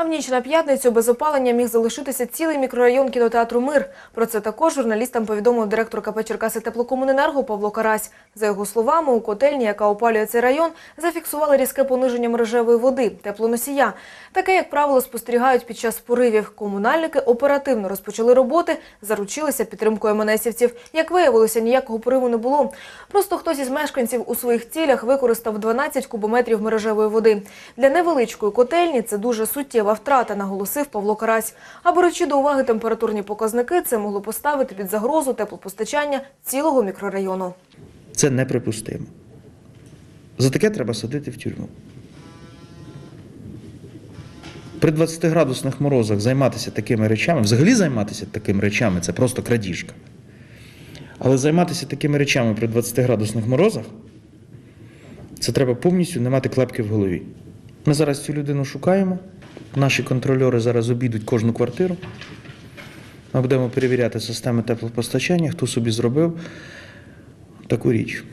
А в ніч на п'ятницю без опалення міг залишитися цілий мікрорайон кінотеатру Мир. Про це також журналістам повідомив директор КП Черкаси теплокомуненерго Павло Карась. За його словами, у котельні, яка опалює цей район, зафіксували різке пониження мережевої води, теплоносія. Таке, як правило, спостерігають під час поривів. Комунальники оперативно розпочали роботи, заручилися підтримкою МНСівців. Як виявилося, ніякого пориву не було. Просто хтось із мешканців у своїх цілях використав 12 кубометрів мережевої води. Для невеличкої котельні це дуже суттєва втрата, наголосив Павло Карась. А беручи до уваги температурні показники, це могло поставити під загрозу теплопостачання цілого мікрорайону. Це неприпустимо. За таке треба садити в тюрму. При 20-градусних морозах займатися такими речами, взагалі займатися такими речами це просто крадіжка. Але займатися такими речами при 20-градусних морозах це треба повністю не мати клепки в голові. Ми зараз цю людину шукаємо. Наші контрольори зараз обійдуть кожну квартиру. Ми будемо перевіряти системи теплопостачання, хто собі зробив таку річ.